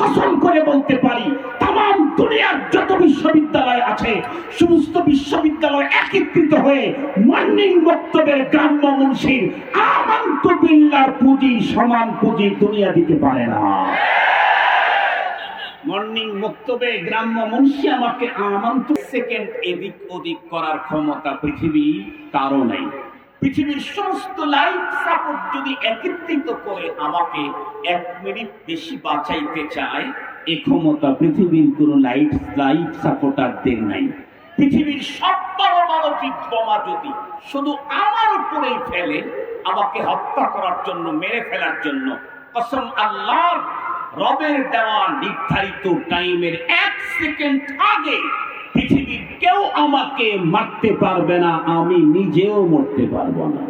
কসম করে বলতে পারি তাম দুনিয়ার যত বিশ্ববিদ্যালয় আছে, সমস্ত বিশ্ববিদ্যালয় একত্রিত হয়ে মর্নিং বক্তব্যের গ্রাম্য মুন্সির আমান্ত বিল্লার পুঁজি, সমান পুঁজি দুনিয়া দিতে পারে না। মর্নিং বক্তব্যে গ্রাম্য মুন্সি আমাকে আমান্ত সেকেন্ড এদিক ওদিক করার ক্ষমতা পৃথিবী কারও নেই। পৃথিবীর সমস্ত লাইফ সাপোর্ট যদি একত্রিত করে আমাকে এক মিনিট বেশি বাঁচাইতে চায়, এ ক্ষমতা পৃথিবীর কোন লাইফ লাইফ সাপোর্টারদের নাই। পৃথিবীর সব বড় মানবিক বোমা যদি শুধু আমার উপরেই ফেলে, আমাকে হত্যা করার জন্য, মেরে ফেলার জন্য, কসম আল্লাহ রবের দেওয়া নির্ধারিত টাইমের এক সেকেন্ড আগে পৃথিবীর কেউ আমাকে মারতে পারবে না, আমি নিজেও মরতে পারব না।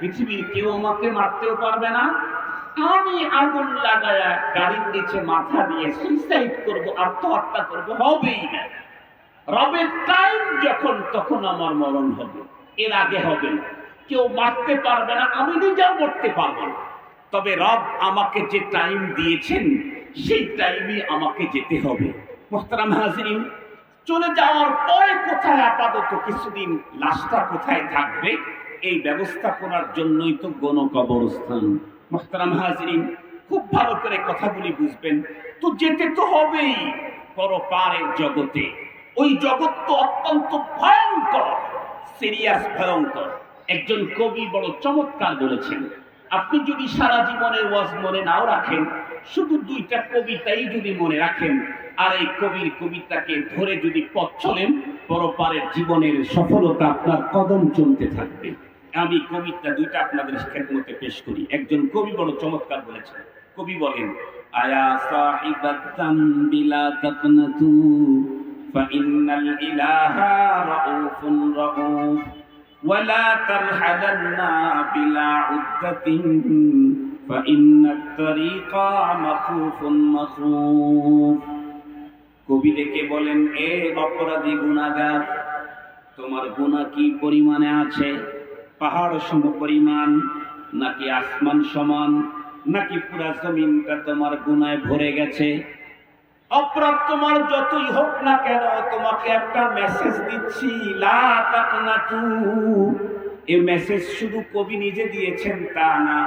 পৃথিবীর কেউ আমাকে মারতেও পারবে না। আমি আগুন লাগায়া গাড়ির নিচে মাথা দিয়ে সুইসাইড করব, আত্মহত্যা করব, হবেই না। রবের টাইম যখন, তখন আমার মরণ হবে। এর আগে হবে না। কেউ মারতে পারবে না, আমি নিজেও মরতে পারব না। তবে রব আমাকে যে টাইম দিয়েছেন, সেই টাইমে আমাকে যেতে হবে। মোহতারাম হাজরিন, চলে যাওয়ার পরে কোথায় আপাতত কিছুদিন লাশটা কোথায় থাকবে, এই ব্যবস্থা করার জন্যই তো গণ কবরস্থান মোহতারাম হাজরিন, খুব ভালো করে কথাগুলি বুঝবেন। তো যেতে তো হবেই পরপারের জগতে। ওই জগৎ তো অত্যন্ত ভয়ঙ্কর সিরিয়াস ভয়ঙ্কর। একজন কবি বড় চমৎকার বলেছেন, আপনি যদি সারা জীবনের ওয়াজ মনে নাও রাখেন শুধু দুইটা কবিতাই যদি মনে রাখেন আর এই কবির কবিতাকে ধরে যদি পথ চলেন পরপারের জীবনের সফলতা আপনার কদম চলতে থাকবে আমি কবিতা দুইটা আপনাদের খেদমতে পেশ করি একজন কবি বড় চমৎকার বলেছেন কবি বলেন আয়া সাহিবাতাম বিলা তাকনাতু ফাইন্নাল ইলাহা রাউফুন রাউফ ولا ترحلن بلا عدة فإن الطريق مخوف مخوف কবি ডেকে বলেন এ অপরাধী গুণাগার তোমার গুণা কি পরিমাণে আছে পাহাড় সম পরিমাণ নাকি আসমান সমান নাকি পুরা জমিনটা তোমার গুনায় ভরে গেছে অপরাধ তোমার যতই হোক না কেন তোমাকে একটা মেসেজ দিচ্ছি লা তাকনাতু এই মেসেজ শুধু কবি নিজে দিয়েছেন তা না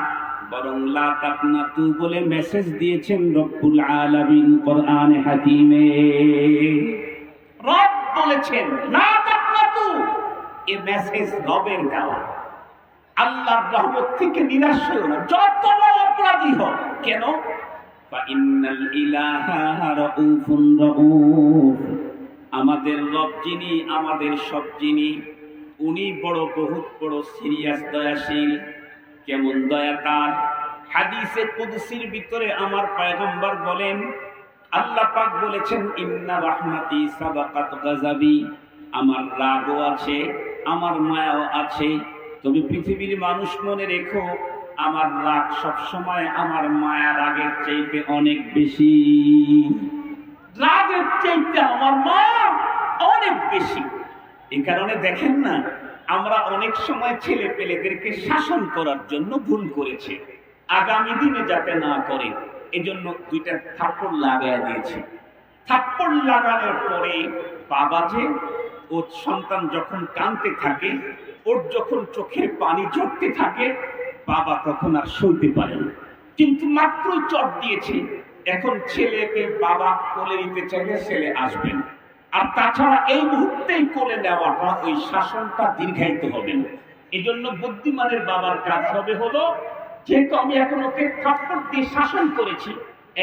বরং লা তাকনাতু বলে মেসেজ দিয়েছেন রব্বুল আলামিন কোরআনে হাকিমে। রব বলেছেন, লা তাকনাতু। এ মেসেজ রবের দেওয়া। আল্লাহর রহমত থেকে নিরাশ হয়েও না, যত অপরাধী হোক। কেন? ফাইন্নাল ইলাহা রাউফুন রাউফ। আমাদের রব যিনি, আমাদের সব যিনি, উনি বড় বহুত বড় সিরিয়াস, দয়াশীল। কেমন দয়া তার? হাদিসে কুদসির ভিতরে আমার পয়গম্বর বলেন, আল্লাহ পাক বলেছেন, ইন্না রাহমাতি সাবাকাত গাজাবি আমার রাগও আছে, আমার মায়াও আছে। তুমি পৃথিবীর মানুষ মনে রেখো, আমার রাগ সবসময় আমার মায়া রাগের চাইতে অনেক বেশি। রাগের চাইতে আমার মা অনেক বেশি। এই কারণে দেখেন না আমরা অনেক সময় ছেলে পেলেদেরকে শাসন করার জন্য ভুল করেছি। আগামী দিনে যাতে না করে, এজন্য দুইটা থাপ্পড় লাগাই দিয়েছি। থাপ্পড় লাগানোর পরে বাবা যে ও সন্তান যখন কাঁদতে থাকে, ওর যখন চোখের পানি ঝরতে থাকে, বাবা তখন আর সইতে পারে না। কিন্তু মাত্রই চট দিয়েছে। এখন ছেলেকে বাবা কোলে নিতে চাইলে ছেলে আসবে না। আর তাছাড়া এই মুহূর্তেই কোলে নেওয়াটা ওই শাসনটা দীর্ঘায়িত হবে না। এই জন্য বুদ্ধিমানের বাবার কাজ হবে হলো, যেহেতু আমি এখন ওকে থাপ্পড় দিয়ে শাসন করেছি,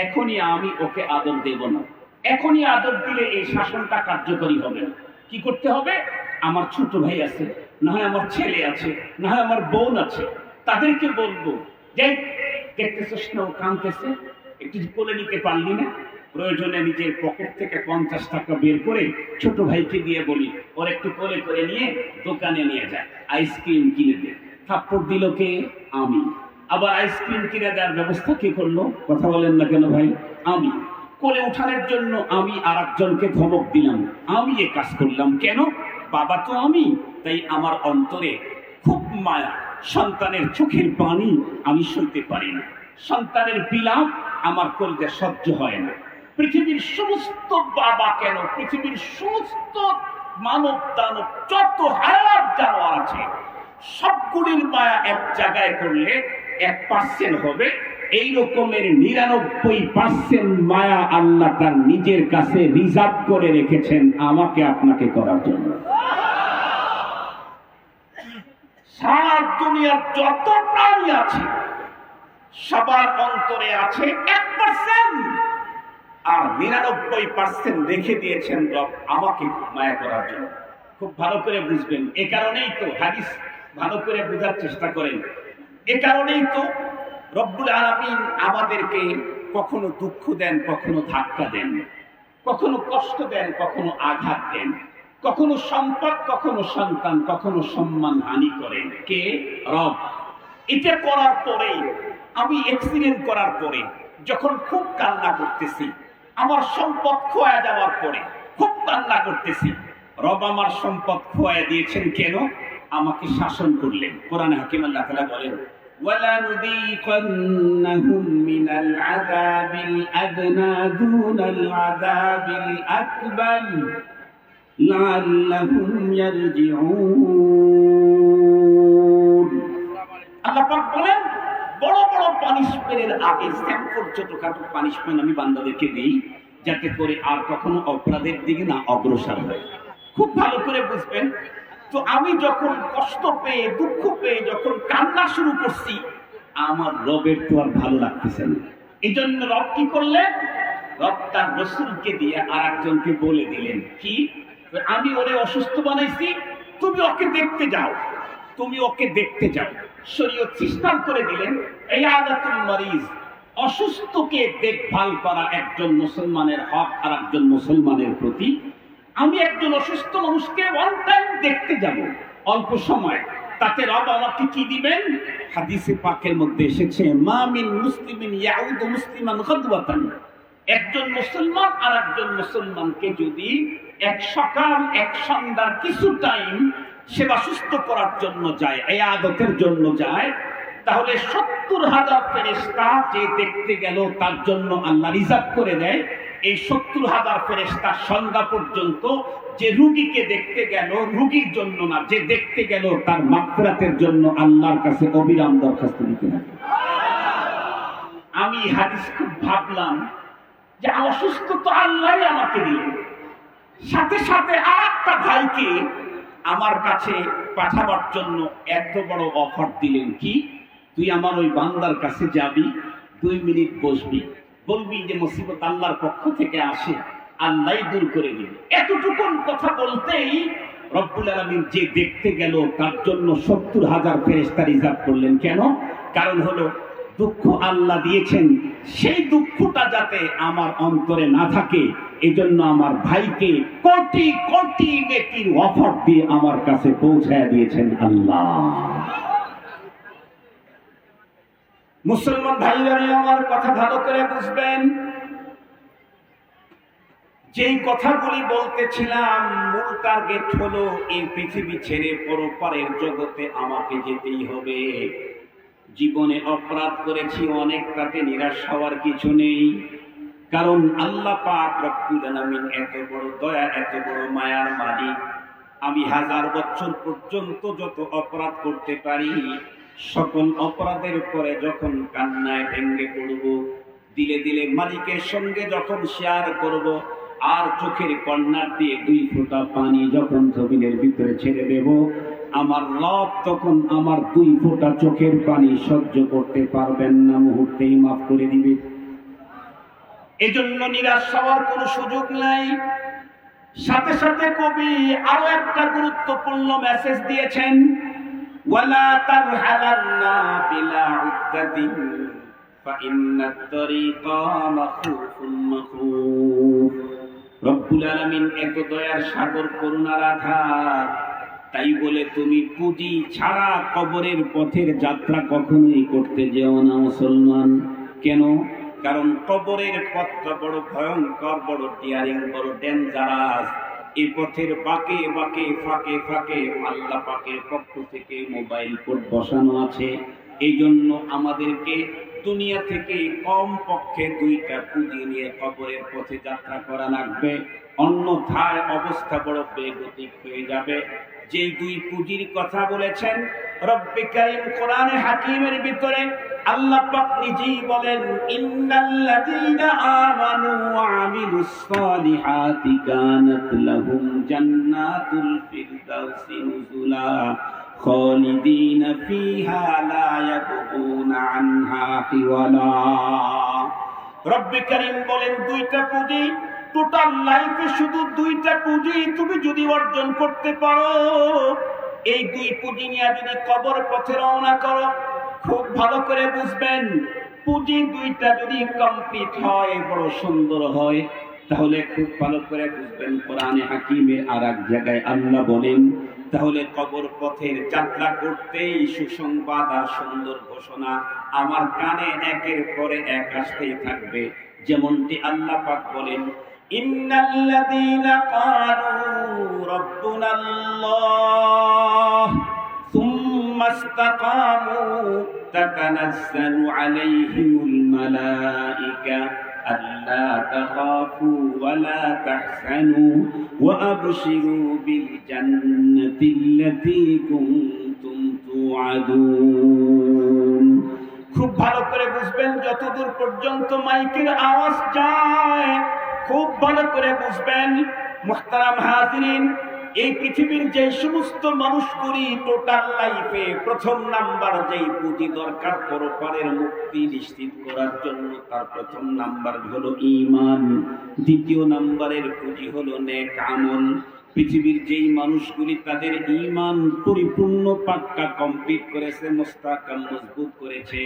এখনই আমি ওকে আদর দেব না। এখনই আদর দিলে এই শাসনটা কার্যকরী হবে না। কি করতে হবে? আমার ছোট ভাই আছে, না হয় আমার ছেলে আছে, না হয় আমার বোন আছে, তাদেরকে বলব যে দেখতেছিস না ও কাঁদতেছে, একটু কোলে নিতে পারলি না? প্রয়োজনে নিজের পকেট থেকে পঞ্চাশ টাকা বের করে ছোট ভাইকে দিয়ে বলি, ওর একটু কোলে করে নিয়ে দোকানে নিয়ে যায় আইসক্রিম কিনে দে। থাপ্পড় দিল কে? আমি। আবার আইসক্রিম কিনে দেওয়ার ব্যবস্থা কে করল? কথা বলেন না কেন ভাই? আমি। কোলে উঠানোর জন্য আমি আর একজনকে ধমক দিলাম। আমি এ কাজ করলাম কেন? বাবা তো আমি, তাই আমার অন্তরে খুব মায়া। সন্তানের চোখের পানি আমি সইতে পারি না। সন্তানের বিলাপ আমার কলজে সহ্য হয় না। পৃথিবীর সমস্ত বাবা কেন? পৃথিবীর সমস্ত মানব দানব, যত হায়াত জানোয়ার আছে, সবগুলির মায়া এক জায়গায় করলে এক পার্সেন্ট হবে। এই রকমের নিরানব্বই পার্সেন্ট মায়া আল্লাহ তার নিজের কাছে রিজার্ভ করে রেখেছেন আমাকে আপনাকে করার জন্য। সারা দুনিয়ার যত প্রাণী আছে, সবার অন্তরে আছে এক পার্সেন্ট আর নিরানব্বই পার্সেন্ট রেখে দিয়েছেন রব আমাকে মায়া করার জন্য। খুব ভালো করে বুঝবেন। এ কারণেই তো হাদিস ভালো করে বোঝার চেষ্টা করেন। এ কারণেই তো রব্বুল আলামিন আমাদেরকে কখনো দুঃখ দেন, কখনো ধাক্কা দেন, কখনো কষ্ট দেন, কখনো আঘাত দেন, কখনো সম্পদ, কখনো সন্তান, কখনো সম্মান হানি করেন। কে? রব। এটা করার পরে, আমি এক্সিডেন্ট করার পরে, যখন খুব কান্না করতেছি আমার সম্পদ খোয়া যাওয়ার পরে খুব কান্না করতেছি রব আমার সম্পদ খোয়া দিয়েছেন কেন আমাকে শাসন করলেন কোরআন হাকিম আল্লাহ তাআলা বলেন ولنذيقنهم من العذاب الأدنى دون العذاب الأكبر لعلهم يرجعون আল্লাহ পাক বলেন বড় বড় পানিশমেন্টের আগে স্ট্যাম্পফোর্ড ছোটখাটো পানিশমেন্ট আমি বান্দাদেরকে দিই, যাতে করে আর কখনো অপরাধের দিকে না অগ্রসর হয়। খুব ভালো করে বুঝবেন। তো আমি যখন কষ্ট পেয়ে, দুঃখ পেয়ে, যখন কান্না শুরু করছি, আমার রবের তো আর ভালো লাগতেছে না। এই জন্য রব কি করলেন? রব তার রসুলকে দিয়ে আর একজনকে বলে দিলেন, কি? আমি ওরে অসুস্থ বানাইছি, তুমি ওকে দেখতে যাও। তুমি ওকে দেখতে যাও। শরীয়ত সিস্টেম করে দিলেন এই আদাতুল মরিজ, অসুস্থকে দেখভাল করা একজন মুসলমানের হক আর একজন মুসলমানের প্রতি। আমি একজন অসুস্থ মানুষকে ওয়ান টাইম দেখতে যাব, অল্প সময়। তাতে রব আমাকে কি দিবেন? হাদিসে পাকের মধ্যে এসেছে মামিন মুসলিমিন ইয়াউদু মুসলিমান গাদওয়াতান। একজন মুসলমান আর একজন মুসলমানকে যদি এক সকাল, এক সন্ধ্যার কিছু টাইম সেবা সুস্থ করার জন্য যায় এই আদতের জন্য যায়। তাহলে সত্তর হাজার ফেরেস্তা যে দেখতে গেল, তার জন্য আল্লাহ রিজার্ভ করে দেয়। এই সত্তর হাজার ফেরেস্তা সন্ধ্যা পর্যন্ত যে রুগীকে দেখতে গেল, রুগীর জন্য না, যে দেখতে গেল, তার মাকফরাতের জন্য আল্লাহর কাছে অবিরাম দরখাস্ত দিতে থাকে আমি হাদিস খুব ভাবলাম যে অসুস্থ তো আল্লাহ আমাকে দিলেন। সাথে সাথে আর একটা ভাইকে আমার কাছে পাঠাবার জন্য এত বড় অফার দিলেন কি? তুই আমার ওই বান্দার কাছে যাবি, দুই মিনিট বসবি, বলবি যে মুসিবত আল্লাহর পক্ষ থেকে আসে আল্লাহ দূর করে দিবে। এতটুকুন কথা বলতেই রব্বুল আলমিন যে দেখতে গেল, তার জন্য সত্তর হাজার ফেরেস্তা রিজার্ভ করলেন। কেন? কারণ হলো দুঃখ আল্লাহ দিয়েছেন, সেই দুঃখটা যাতে আমার অন্তরে না থাকে, এজন্য আমার ভাইকে কোটি কোটি নেকির অফার দিয়ে আমার কাছে পৌঁছায় দিয়েছেন আল্লাহ। মুসলমান ভাইরা আমার কথা ভালো করে বুঝবেন? যেই কথাগুলি বলতেছিলাম, মূল টার্গেট হলো এই পৃথিবী ছেড়ে পরপারের জগতে আমাকে যেতেই হবে। জীবনে অপরাধ করেছি, অনেক তাতে নিরাশ হওয়ার কিছু নেই। কারণ আল্লাহ পাক রব্বুল আলামিন এত বড় দয়া, এত বড় মায়ার মালিক। আমি হাজার বছর পর্যন্ত যত অপরাধ করতে পারি, সকল অপরাধের পরে যখন কান্নায় ভেঙ্গে পড়ব, দিলে দিলে মালিকের সঙ্গে যখন শেয়ার করব, আর চোখের কন্যার দিয়ে দুই ফোঁটা পানি যখন জমিনের ভিতরে ছেড়ে দেব আমার রব তখন আমার দুই ফোঁটা চোখের পানি সহ্য করতে পারবেন না মুহূর্তেই মাফ করে দিবে এজন্য নিরাশ হওয়ার কোনো সুযোগ নাই সাথে সাথে কবি আরো একটা গুরুত্বপূর্ণ মেসেজ দিয়েছেন ওয়ালা তারহালান্না বিলা উদ্দাতিন فإن الطريق مخوف مخوف রব্বুল আলামিন এত দয়ার সাগর করুণার আধার তাই বলে তুমি পুঁজি ছাড়া কবরের পথের যাত্রা কখনোই করতে যেও না, মুসলমান। কেন? কারণ কবরের পথটা বড় ভয়ঙ্কর, বড় টিয়ারিং, বড় ডেঞ্জারাস। এই পথের বাঁকে বাঁকে, ফাঁকে ফাঁকে আল্লাহ পাকের পক্ষ থেকে মোবাইল কোড বসানো আছে। এই জন্য আমাদেরকে দুনিয়া থেকে কম পক্ষে দুইটা পুঁজি নিয়ে কবরের পথে যাত্রা করা লাগবে। অন্যথায় অবস্থা বড় বেগতিক হয়ে যাবে। যে দুই পুঁজির কথা বলেছেন রব্বে করিম কোরআনে হাকিমের ভিতরে আল্লাহ পাক নিজেই বলেন, ইন্নাল্লাযীনা আমানু ওয়া আমিলুস সালিহাতি কানাত লাহুম জান্নাতুল ফিরদাউসি নুজুলা খালিদিনা ফিহা লা ইয়াবুনা আনহা হিওয়ালা। রব্বে করিম বলেন, দুইটা পুঁজি টোটাল লাইফে শুধু দুইটা পুঁজি তুমি যদি অর্জন করতে পারো। এই দুই পুঁজি নিয়ে যদি কবর পথে রওনা করো, খুব ভালো করে বুঝবেন, পুঁজি দুইটা যদি কমপ্লিট হয়, বড় সুন্দর হয়। তাহলে খুব ভালো করে বুঝবেন, কোরআনে হাকিমে আর এক জায়গায় আল্লাহ বলেন, তাহলে কবর পথের যাত্রা করতেই সুসংবাদ আর সুন্দর ঘোষণা আমার কানে একের পরে এক আসতেই থাকবে। যেমনটি আল্লাহ পাক বলেন ইন্নাল্লাযীনা ক্বালু রাব্বুনাল্লাহ ثم استقاموا تتنزل عليهم الملائكة ألا تخافوا ولا تحزنوا وأبشروا بالجنة التي كنتم توعدون খুব ভালো করে বুঝবেন যতদূর পর্যন্ত মাইকের আওয়াজ যায় খুব ভালো করে বুঝবেন, মোহতারাম হাজিরিন, এই পৃথিবীর যে সমস্ত মানুষগুলি টোটাল লাইফে প্রথম নাম্বার যেই পুঁজি দরকার পরপারের মুক্তি নিশ্চিত করার জন্য, তার প্রথম নাম্বার হলো ইমান দ্বিতীয় নাম্বারের পুঁজি হলো নেক আমল। পৃথিবীর যেই মানুষগুলি তাদের ইমান পরিপূর্ণ পাক্কা কমপ্লিট করেছে, মোস্তাকাম মজবুত করেছে।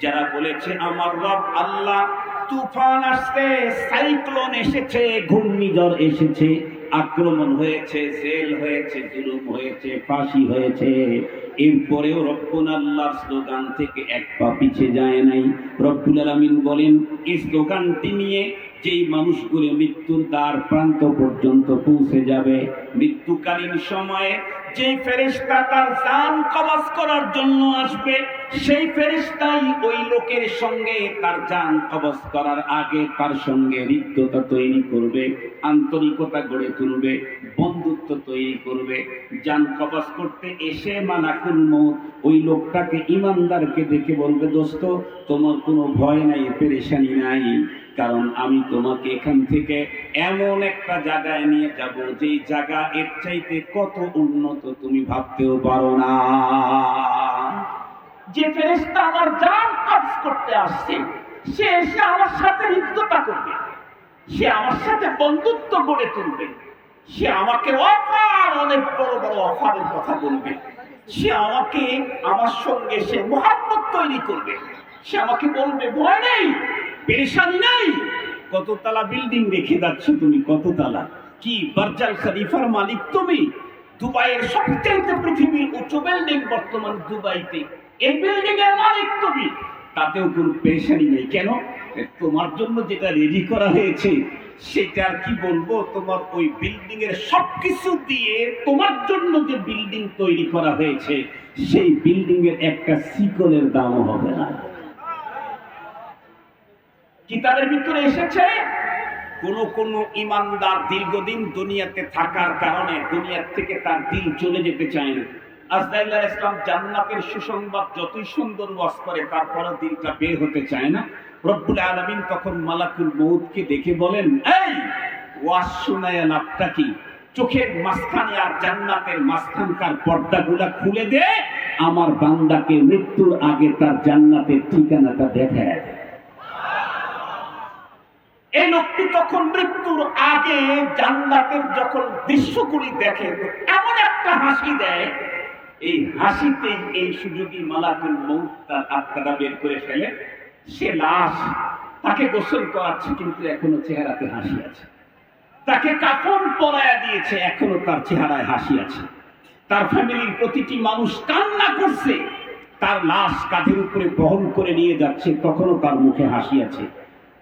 যারা বলেছে, আমার রব আল্লাহ, তুফান আসছে, সাইক্লোন এসেছে, ঘূর্ণিঝড় এসেছে। আক্রমণ হয়েছে, জেল হয়েছে, জুলুম হয়েছে, ফাঁসি হয়েছে। এরপরেও রব্বুল আল্লাহর স্লোগান থেকে এক পা পিছিয়ে যায় নাই। রব্বুল আলমিন বলেন, এই স্লোগানটি নিয়ে যেই মানুষগুলো মৃত্যুর দ্বার প্রান্ত পর্যন্ত পৌঁছে যাবে, মৃত্যুকালীন সময়ে যেই ফেরেশতা তার জান কবজ করার জন্য আসবে, সেই ফেরেশতাই ওই লোকের সঙ্গে তার জান কবজ করার আগে তার সঙ্গে হৃদ্যতা তৈরি করবে, আন্তরিকতা গড়ে তুলবে, বন্ধুত্ব তৈরি করবে। জান কবজ করতে এসে মানাকুল মত ওই লোকটাকে ইমানদারকে দেখে বলবে, দোস্ত, তোমার কোনো ভয় নাই, পেরেশানি নাই। কারণ আমি তোমাকে এখান থেকে এমন একটা জায়গায় নিয়ে যাব যেই জায়গা এর চাইতে কত উন্নত তুমি ভাবতেও পারো না। যে ফেরেশতা আমার জান কাজ করতে আসছে, সে এসে আমার সাথে হৃদ্যতা করবে। সে আমার সাথে বন্ধুত্ব গড়ে তুলবে। সে আমাকে অফার অনেক বড় বড় অফারের কথা বলবে। সে আমাকে আমার সঙ্গে সে মহাব্বত তৈরি করবে। সে আমাকে বলবে, ভয় নেই, পেরেশানি নাই। কততলা বিল্ডিং রেখে যাচ্ছ তুমি কততলা কি, বার্জাল খলিফার মালিক তুমি? দুবাইয়ের সবচেয়ে পৃথিবীর উঁচু বিল্ডিং বর্তমান দুবাইতে। এই বিল্ডিং এর মালিক তুমি। তাতেও কোনো পেরেশানি নেই। কেন? তোমার জন্য যেটা রেডি করা হয়েছে, সেটা কি বলব? তোমার ওই বিল্ডিং এর সবকিছু দিয়ে তোমার জন্য যে বিল্ডিং তৈরি করা হয়েছে, সেই বিল্ডিং এর একটা শিকলের দামও হবে না। কিতাবের ভিতরে এসেছে? কোন কোন ইমানদার দীর্ঘদিন দুনিয়াতে থাকার কারণে দুনিয়ার থেকে তার দিল চলে যেতে চায় না। আজদাইল্লাহ ইসলাম জান্নাতের সুসংবাদ যতই সুন্দর ওয়াজ করে, তারপরও দিলটা বের হতে চায় না। রব্বুল আলমিন তখন মালাকুল মৌতকে দেখে বলেন, এই, ওয়াজ শোনায় লাভটা কি? চোখের মাঝখানে আর জান্নাতের মাঝখানকার পর্দাগুলা খুলে দে, আমার বান্দাকে মৃত্যুর আগে তার জান্নাতের ঠিকানাটা দেখায় দেয় এই লোকটি তখন মৃত্যুর আগে জান্নাতের যখন দৃশ্যগুলি দেখে, এমন একটা হাসি দেয়। এই হাসিতে এই সুযোগী মালাকুল মৌত তার আত্মাটা বের করে ফেলে। সে লাশ তাকে গোসল করাচ্ছে, কিন্তু এখনও চেহারাতে হাসি আছে। তাকে কাফন পরায়া দিয়েছে, এখনও তার চেহারায় হাসি আছে। তার ফ্যামিলির প্রতিটি মানুষ কান্না করছে। তার লাশ কাঁধের উপরে বহন করে নিয়ে যাচ্ছে, তখনও তার মুখে হাসি আছে।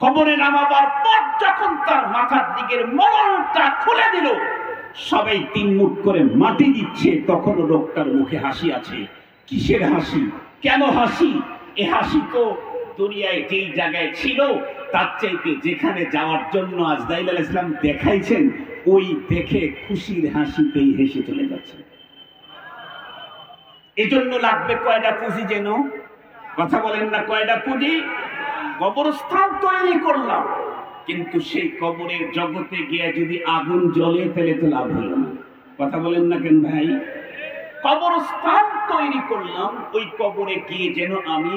কবরে নামাবার পর যখন তার মাথার দিকের মরণটা খুলে দিল, সবাই তিন মুখ করে মাটি দিচ্ছে, তখনও লোকটার মুখে হাসি আছে। কিসের হাসি? কেন হাসি? এ হাসি তো দুনিয়ায় যেই জায়গায় ছিল, তার চাইতে যেখানে যাওয়ার জন্য আজদাইল আল ইসলাম দেখাইছেন, ওই দেখে খুশির হাসিতেই হেসে চলে যাচ্ছে। এজন্য লাগবে কয়টা পুঁজি যেন? কথা বলেন না কয়টা পুঁজি? কবরস্থান তৈরি করলাম। কিন্তু সেই কবরের জগতে গিয়ে যদি আগুন জ্বলে ফেলে তো লাভ হলো না। কথা বলেন না কেন ভাই? কবরস্থান তৈরি করলাম, ওই কবরে গিয়ে যেন আমি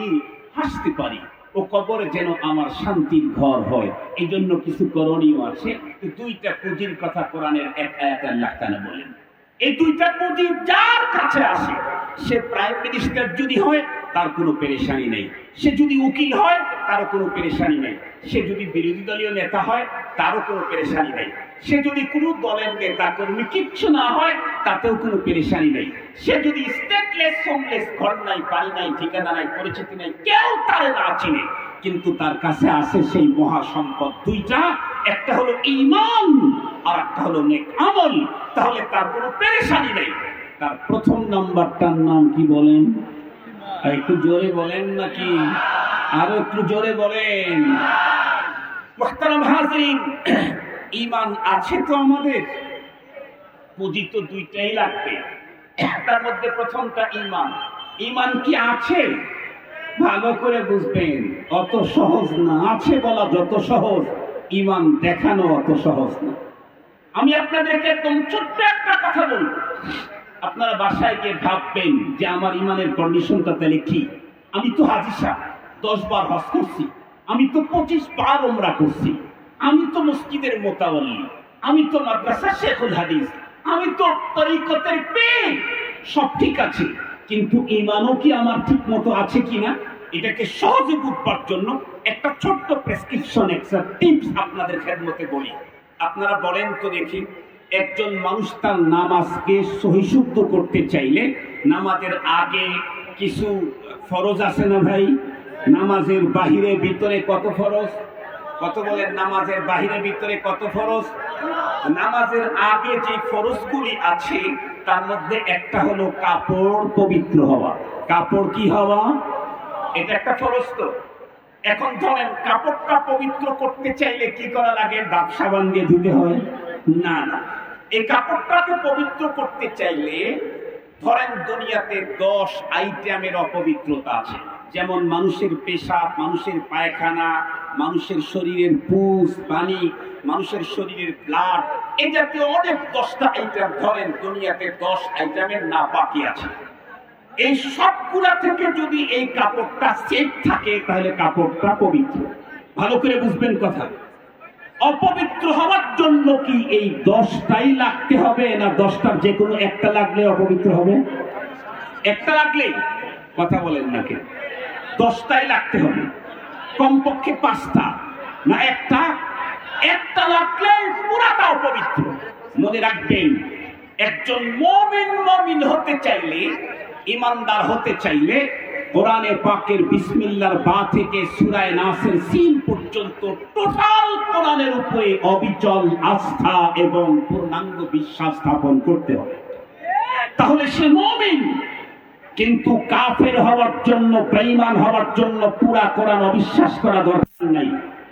হাসতে পারি ও কবর যেন আমার শান্তির ঘর হয়। এই জন্য কিছু করণীয় আছে। দুইটা পুঁজির কথা কোরআনের এক আয়াত আল্লাহ তাআলা বলেন, এই দুইটা পুঁজি যার কাছে আসে, সে প্রাইম মিনিস্টার যদি হয়, তার কোনো পেরেশানি নেই। সে যদি উকিল হয় তারও কোনো পেরেশানি নেই। সে যদি বিরোধী দলীয় নেতা হয়, তারও কোনো পেরেশানি নেই। সে যদি কোনো দলের নেতা কর্মী কিচ্ছু না হয়, তাতেও কোনো পেরেশানি নেই। সে যদি স্টেটলেস হোমলেস ঘর নাই, বাড়ি নাই, ঠিকানা নাই, পরিচিতি নাই, কেউ তারে না চিনে, কিন্তু তার কাছে আছে সেই মহা সম্পদ দুইটা। একটা হলো ইমান আর একটা হলো নেক আমল। তাহলে তার কোনো পেরেশানি নেই। তার প্রথম নাম্বারটার নাম কি বলেন? একটু জোরে বলেন নাকি? আরও একটু জোরে বলেন। ইমান আছে তো আমাদের? পুঁজি তো দুইটাই লাগবে। তার মধ্যে প্রথমটা ইমান ইমান কি আছে? ভালো করে বুঝবেন। অত সহজ না। আছে বলা যত সহজ। ইমান দেখানো অত সহজ না। আমি আপনাদেরকে একদম ছোট্ট একটা কথা বলব। আপনারা বাসায় গিয়ে ভাববেন যে আমার ইমানের কন্ডিশনটা তাহলে কি? আমি তো হাজিসা দশ বার হজ করছি। আমি তো পঁচিশ বার ওমরা করছি। আমি তো মসজিদের মোতাবল্লি। আমি তো মাদ্রাসা শেখুল হাদিস। আমি তো তরিকতের পেয়ে সব ঠিক আছে। কিন্তু ইমানও কি আমার ঠিক মতো আছে কিনা? এটাকে সহজে বুঝবার জন্য একটা ছোট্ট প্রেসক্রিপশন একটা টিপস আপনাদের খেদমতে বলি। আপনারা বলেন তো দেখি। একজন মানুষ তার নামাজকে সহিশুদ্ধ করতে চাইলে নামাজের আগে কিছু ফরজ আছে না ভাই? নামাজের বাহিরে ভিতরে কত ফরজ? কত বলেন নামাজের বাহিরে ভিতরে কত ফরজ? নামাজের আগে যে ফরজগুলি আছে, তার মধ্যে একটা হলো কাপড় পবিত্র হওয়া। কাপড় কি হওয়া? এটা একটা ফরজ তো। এখন ধরেন, কাপড়টা পবিত্র করতে চাইলে কি করা লাগে? ডাব সাবান দিয়ে ধুতে হয়? না না। এই কাপড়টাকে পবিত্র করতে চাইলে, ধরেন দুনিয়াতে দশ আইটেমের অপবিত্রতা আছে। যেমন মানুষের পেশাব, মানুষের পায়খানা, মানুষের শরীরের পুষ পানি, মানুষের শরীরের ব্লাড এই জাতীয় অনেক দশটা আইটেম ধরেন দুনিয়াতে দশ আইটেমের না বাকি আছে। এই সবগুলা থেকে যদি এই কাপড়টা সেফ থাকে, তাহলে কাপড়টা পবিত্র। ভালো করে বুঝবেন কথা। অপবিত্র হওয়ার জন্য কি এই দশটাই লাগতে হবে, না দশটার যে কোনো একটা লাগলে অপবিত্র হবে? একটা লাগলেই কথা বলেন না কেন। দশটাই লাগতে হবে। কমপক্ষে পাঁচটা, না একটা? একটা লাগলে পুরাটা অপবিত্র। মনে রাখবেন, একজন মমিন মমিন হতে চাইলে ইমানদার হতে চাইলে কোরআনে পাকের বিসমিল্লার বা থেকে সুরায় নাসের সিন পর্যন্ত টোটাল কোরআনের উপরে অবিচল আস্থা এবং পূর্ণাঙ্গ বিশ্বাস স্থাপন করতে হবে। তাহলে সে মমিন, কিন্তু কাফের হওয়ার জন্য, বেঈমান হওয়ার জন্য পুরা কোরআন অবিশ্বাস করা দরকার নাই।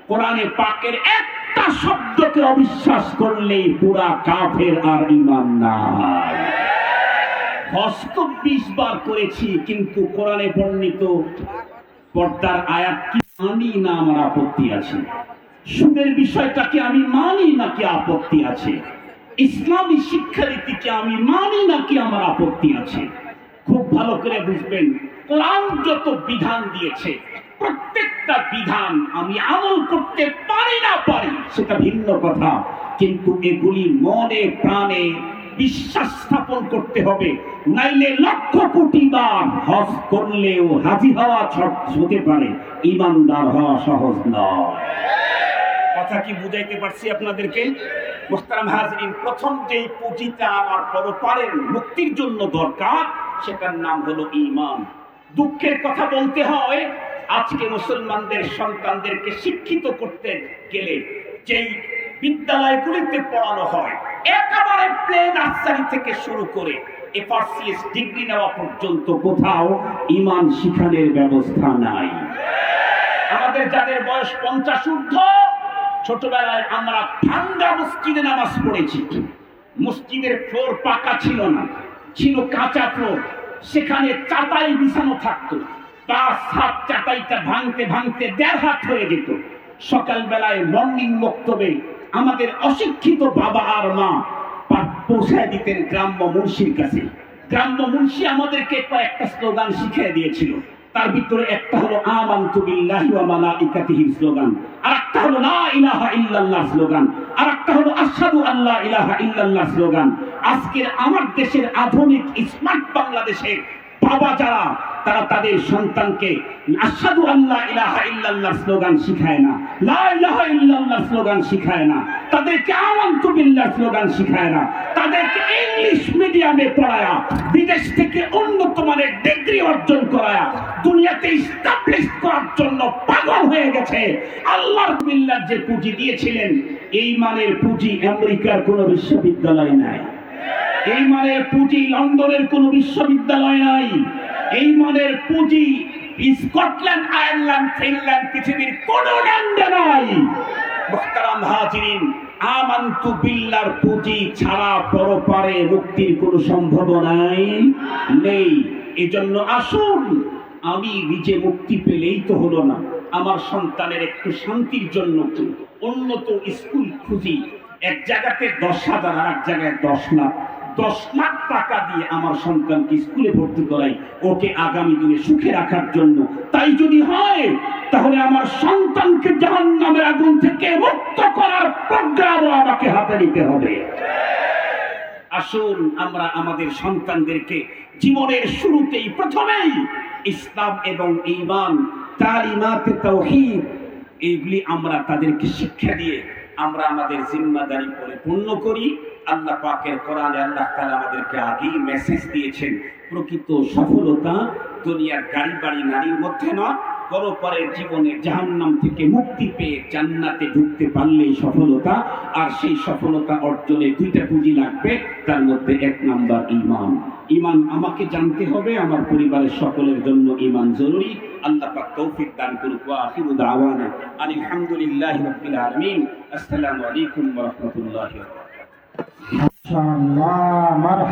কোরআনে পাকের একটা শব্দকে অবিশ্বাস করলেই পুরা কাফের আর ইমান নাই হস্ত বিশ বার করেছি, কিন্তু কোরআনে বর্ণিত পর্দার আয়াত কি? না আমার আপত্তি আছে। সুদের বিষয়টাকে আমি মানি নাকি আপত্তি আছে? ইসলামী আমি মানি নাকি আমার আপত্তি আছে? খুব ভালো করে বুঝবেন, কোরআন যত বিধান দিয়েছে, প্রত্যেকটা বিধান আমি আমল করতে পারি না পারি, সেটা ভিন্ন কথা। কিন্তু এগুলি মনে প্রাণে বিশ্বাস স্থাপন করতে হবে। নাইলে লক্ষ কোটি বার হজ করলেও হাজি হওয়া ছট হতে পারে। ইমানদার হওয়া সহজ নয়। কথা কি বুঝাইতে পারছি আপনাদেরকে? মোস্তারাম হাজরিন, প্রথম যেই পুঁজিটা আমার পরপারের মুক্তির জন্য দরকার, সেটার নাম হলো ইমান দুঃখের কথা বলতে হয়, আজকে মুসলমানদের সন্তানদেরকে শিক্ষিত করতে গেলে যেই বিদ্যালয়গুলিতে পড়ানো হয় একেবারে প্লে নার্সারি থেকে শুরু করে এফআরসিএস ডিগ্রি নেওয়া পর্যন্ত কোথাও ইমান শিখানোর ব্যবস্থা নাই। আমাদের যাদের বয়স পঞ্চাশ ঊর্ধ্ব, ছোটবেলায় আমরা ভাঙ্গা মসজিদে নামাজ পড়েছি। মসজিদের ফ্লোর পাকা ছিল না, ছিল কাঁচা ফ্লোর। সেখানে চাতাই বিছানো থাকতো। পাঁচ হাত চাতাইটা ভাঙতে ভাঙতে দেড় হাত হয়ে যেত। সকালবেলায় মর্নিং বক্তব্যে আমাদের অশিক্ষিত বাবা আর মা পৌঁছায় দিতেন গ্রাম্য মুন্সির কাছে। গ্রাম্য মুন্সি আমাদেরকে কয়েকটা স্লোগান শিখিয়ে দিয়েছিল। তার ভিতরে একটা হলো, আমান্তু ওয়া মালাইকাতিহির স্লোগান। আর একটা হলো, লা ইলাহা ইল্লাল্লাহ স্লোগান। আর একটা হলো, আশহাদু আল্লা ইলাহা ইল্লাল্লাহ স্লোগান। আজকের আমার দেশের আধুনিক স্মার্ট বাংলাদেশের বাবা যারা, তারা তাদের সন্তানকে আশহাদু আল্লাহ ইলাহা ইল্লাল্লাহ স্লোগান শিখায় না। লা ইলাহা ইল্লাল্লাহ স্লোগান শিখায় না। তাদেরকে আমান্তু বিল্লাহ স্লোগান শিখায় না। তাদেরকে ইংলিশ মিডিয়ামে পড়ায়া, বিদেশ থেকে উন্নত মানের ডিগ্রি অর্জন করায়া, দুনিয়াতে ইস্টাবলিশ করার জন্য পাগল হয়ে গেছে। আল্লাহর বিল্লাহ যে পুঁজি দিয়েছিলেন, এই মানের পুঁজি আমেরিকার কোনো বিশ্ববিদ্যালয় নাই। এই মানের পুঁজি লন্ডনের কোন বিশ্ববিদ্যালয় নাই। এই মানের পুঁজি স্কটল্যান্ড, আয়ারল্যান্ড, ফিনল্যান্ড পৃথিবীর কোন ল্যান্ডে নাই। পুঁজি ছাড়া পরপারে কোনো নেই। এজন্য আসুন, আমি নিজে পেলেই তো হলো না। আমার সন্তানের একটু শান্তির জন্য উন্নত স্কুল খুঁজি। এক জায়গাতে দশ হাজার আর এক জায়গায় দশ লাখ। দশ লাখ টাকা দিয়ে আমার সন্তানকে স্কুলে ভর্তি করাই, ওকে আগামী দিনে সুখে রাখার জন্য। তাই যদি হয়, তাহলে আমার সন্তানকে জাহান নামের আগুন থেকে মুক্ত করার প্রোগ্রামও আমাকে হাতে নিতে হবে। আসুন আমরা আমাদের সন্তানদেরকে জীবনের শুরুতেই প্রথমেই ইসলাম এবং ঈমান, তালিমাত, তাওহীদ, এইগুলি আমরা তাদেরকে শিক্ষা দিয়ে আমরা আমাদের জিম্মাদারি পরিপূর্ণ করি। আল্লাহ পাকের কোরআনে আল্লাহ তাআলা আমাদেরকে আগেই মেসেজ দিয়েছেন, প্রকৃত সফলতা দুনিয়ার গাড়ি বাড়ি নারীর মধ্যে নয়, পরপরের জীবনে জাহান্নাম থেকে মুক্তি পেয়ে জান্নাতে ঢুকতে পারলেই সফলতা, আর সেই সফলতা অর্জনে দুইটা পুঁজি লাগবে, তার মধ্যে এক নাম্বার ইমান ইমান আমাকে জানতে হবে, আমার পরিবারের সকলের জন্য ইমান জরুরি। আল্লাহ পাক তৌফিক দান করুক আখিরু দাওয়ানা আনিল হামদুলিল্লাহি রাব্বিল আলামিন। আসসালামু আলাইকুম ওয়া রাহমাতুল্লাহি ওয়া বারাকাতুহু। মাশাআল্লাহ